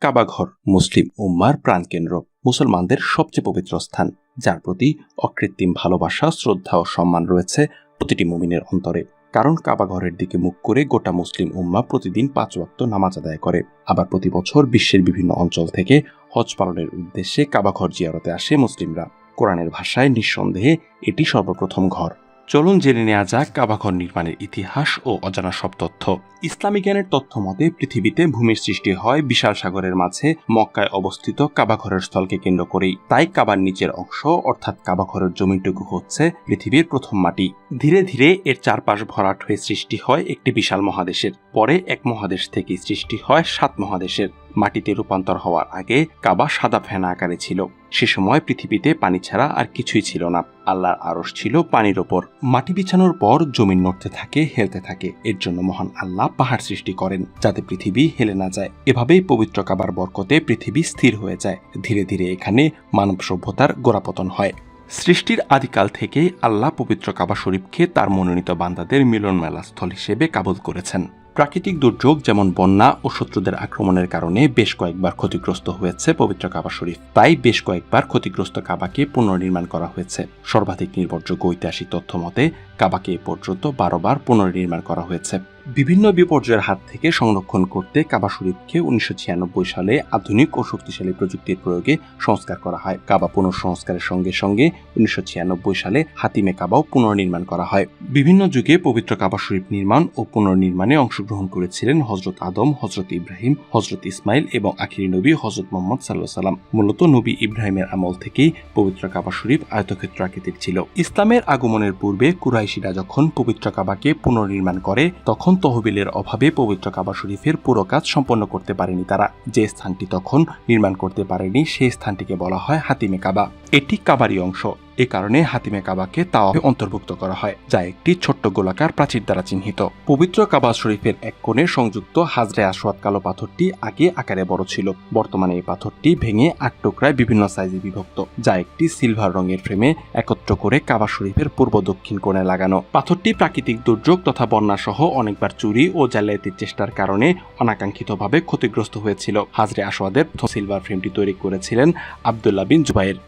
কাবাঘর মুসলিম উম্মার প্রাণকেন্দ্র মুসলমানদের সবচেয়ে পবিত্র স্থান। যার প্রতি অকৃত্রিম ভালোবাসা, শ্রদ্ধা ও সম্মান রয়েছে প্রতিটি মুমিনের অন্তরে। কারণ কাবাঘরের দিকে মুখ করে গোটা মুসলিম উম্মা প্রতিদিন পাঁচ ওয়াক্ত নামাজ আদায় করে। আবার প্রতি বছর বিশ্বের বিভিন্ন অঞ্চল থেকে হজ পালনের উদ্দেশ্যে কাবাঘর জিয়ারতে আসে মুসলিমরা। কোরআনের ভাষায় নিঃসন্দেহে এটি সর্বপ্রথম ঘর। চলুন জেনে নেওয়া যাক কাবাঘর নির্মাণের ইতিহাস ও অজানা সব তথ্য। ইসলামী জ্ঞানের তথ্য মতে, পৃথিবীতে ভূমির সৃষ্টি হয় বিশাল সাগরের মাঝে, মক্কায় অবস্থিত কাবাঘরের স্থলকে কেন্দ্র করেই। তাই কাবার নিচের অংশ, অর্থাৎ কাবাঘরের জমিটুকু হচ্ছে পৃথিবীর প্রথম মাটি। ধীরে ধীরে এর চারপাশ ভরাট হয়ে সৃষ্টি হয় একটি বিশাল মহাদেশের। পরে এক মহাদেশ থেকে সৃষ্টি হয় সাত মহাদেশের। মাটিতে রূপান্তর হওয়ার আগে কাবা সাদা ফেনা আকারে ছিল। সে সময় পৃথিবীতে পানি ছাড়া আর কিছুই ছিল না। আল্লাহর আরশ ছিল পানির ওপর। মাটি বিছানোর পর জমিন নড়তে থাকে, হেলতে থাকে। এর জন্য মহান আল্লাহ পাহাড় সৃষ্টি করেন, যাতে পৃথিবী হেলে না যায়। এভাবেই পবিত্র কাবার বরকতে পৃথিবী স্থির হয়ে যায়। ধীরে ধীরে এখানে মানব সভ্যতার গোড়াপতন হয়। সৃষ্টির আদিকাল থেকেই আল্লাহ পবিত্র কাবা শরীফকে তার মনোনীত বান্দাদের মিলন মেলাস্থল হিসেবে কাবুল করেছেন। প্রাকৃতিক দুর্যোগ, যেমন বন্যা ও শত্রুদের আক্রমণের কারণে বেশ কয়েকবার ক্ষতিগ্রস্ত হয়েছে পবিত্র কাবা শরীফ। তাই বেশ কয়েকবার ক্ষতিগ্রস্ত কাবাকে পুনর্নির্মাণ করা হয়েছে। সর্বাধিক নির্ভরযোগ্য ঐতিহাসিক তথ্য মতে, কাবাকে এ পর্যন্ত বারোবার পুনর্নির্মাণ করা হয়েছে। বিভিন্ন বিপর্যয়ের হাত থেকে সংরক্ষণ করতে কাবা শরীফকে উনিশশো ছিয়ানব্বই সালে আধুনিক ও শক্তিশালী প্রযুক্তির প্রয়োগে সংস্কার করা হয়। কাবা পুনঃসংস্কারের সঙ্গে সঙ্গে উনিশশো ছিয়ানব্বই সালে হাতিমে কাবাও পুনর্নির্মাণ করা হয়। বিভিন্ন যুগে পবিত্র কাবা শরীফ নির্মাণ ও পুনর্নির্মাণে অংশগ্রহণ করেছিলেন হজরত আদম হজরত ইব্রাহিম হজরত ইসমাইল এবং আখিরি নবী হজরত মোহাম্মদ সাল্লাহ সাল্লাম মূলত নবী ইব্রাহিমের আমল থেকেই পবিত্র কাবা শরীফ আয়তক্ষেত্র আকৃতির ছিল। ইসলামের আগমনের পূর্বে কুরাইশিরা যখন পবিত্র কাবাকে পুনর্নির্মাণ করে, তখন তহবিলের অভাবে পবিত্র কাবা শরীফের পুরো কাজ সম্পন্ন করতে পারেনি তারা। যে স্থানটি তখন নির্মাণ করতে পারেনি, সেই স্থানটিকে বলা হয় হাতিমে কাবা। এটি কাবারই অংশ। এ কারণে হাতিমে কাবাকে তাওয়াফে অন্তর্ভুক্ত করা হয়, যা একটি ছোট্ট গোলাকার প্রাচীর দ্বারা চিহ্নিত। পবিত্র কাবা শরীফের এক কোণে সংযুক্ত হাজরে আসওয়াদ কালো পাথরটি আগে আকারে বড় ছিল। বর্তমানে এই পাথরটি ভেঙে আট টুকরায় বিভিন্ন সাইজে বিভক্ত, যা একটি সিলভার রঙের ফ্রেমে একত্র করে কাবা শরীফের পূর্ব দক্ষিণ কোণে লাগানো। পাথরটি প্রাকৃতিক দুর্যোগ তথা বন্যা সহ অনেকবার চুরি ও জালিয়াতির চেষ্টার কারণে অনাকাঙ্ক্ষিতভাবে ক্ষতিগ্রস্ত হয়েছিল। হাজরে আসওয়াদের সিলভার ফ্রেমটি তৈরি করেছিলেন আবদুল্লাহ বিন জুবাইর।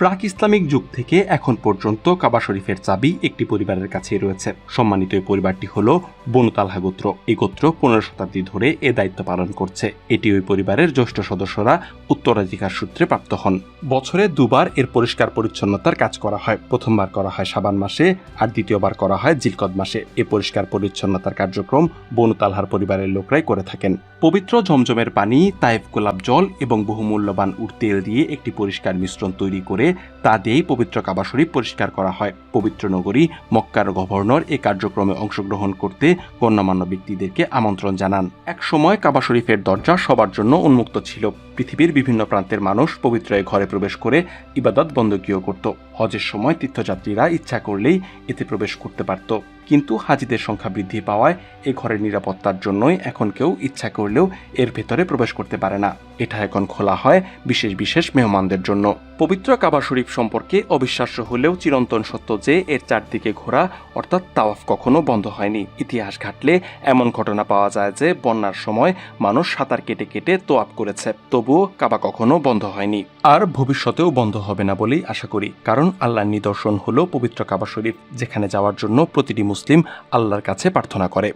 প্রাক ইসলামিক যুগ থেকে এখন পর্যন্ত কাবা শরীফের চাবি একটি পরিবারের কাছেই রয়েছে। সম্মানিত এই পরিবারটি হল বনু তালহা গোত্র। এই গোত্র পনেরো শতাব্দী ধরে এ দায়িত্ব পালন করছে। এটি ওই পরিবারের জ্যেষ্ঠ সদস্যরা উত্তরাধিকার সূত্রে প্রাপ্ত হন। বছরে দুবার এর পরিষ্কার পরিচ্ছন্নতার কাজ করা হয়। প্রথমবার করা হয় সাবান মাসে আর দ্বিতীয়বার করা হয় জিলকদ মাসে। এ পরিষ্কার পরিচ্ছন্নতার কার্যক্রম বনু তালহার পরিবারের লোকরাই করে থাকেন। পবিত্র জমজমের পানি, তাইফ গোলাপ জল এবং বহুমূল্যবান উট তেল দিয়ে একটি পরিষ্কার মিশ্রণ তৈরি করে তা দিয়েই পবিত্র কাবা শরীফ পরিষ্কার করা হয়। পবিত্র নগরী মক্কার গভর্নর এ কার্যক্রমে অংশগ্রহণ করতে গণ্যমান্য ব্যক্তিদেরকে আমন্ত্রণ জানান। এক সময় কাবা শরীফের দরজা সবার জন্য উন্মুক্ত ছিল। পৃথিবীর বিভিন্ন প্রান্তের মানুষ পবিত্র এই ঘরে প্রবেশ করে ইবাদত বন্দকীয় করত। হজের সময় তীর্থযাত্রীরা ইচ্ছা করলেই এতে প্রবেশ করতে পারত। কিন্তু হাজিদের সংখ্যা বৃদ্ধি পাওয়ায় এ ঘরের নিরাপত্তার জন্যই এখন কেউ ইচ্ছা করলেও এর ভেতরে প্রবেশ করতে পারে না। এটা এখন খোলা হয় বিশেষ বিশেষ মেহমানদের জন্য। পবিত্র কাবা শরীফ সম্পর্কে অবিশ্বাস্য হলেও চিরন্তন সত্য যে এর চারদিকে ঘোরা, অর্থাৎ তাওয়াফ কখনো বন্ধ হয়নি। ইতিহাস ঘাটলে এমন ঘটনা পাওয়া যায় যে বন্যার সময় মানুষ সাঁতার কেটে কেটে তোয়াপ করেছে। তবুও কাবা কখনো বন্ধ হয়নি। আর ভবিষ্যতেও বন্ধ হবে না বলেই আশা করি, কারণ আল্লাহর নিদর্শন হল পবিত্র কাবা শরীফ, যেখানে যাওয়ার জন্য প্রতিটি মুসলিম আল্লাহর কাছে প্রার্থনা করে।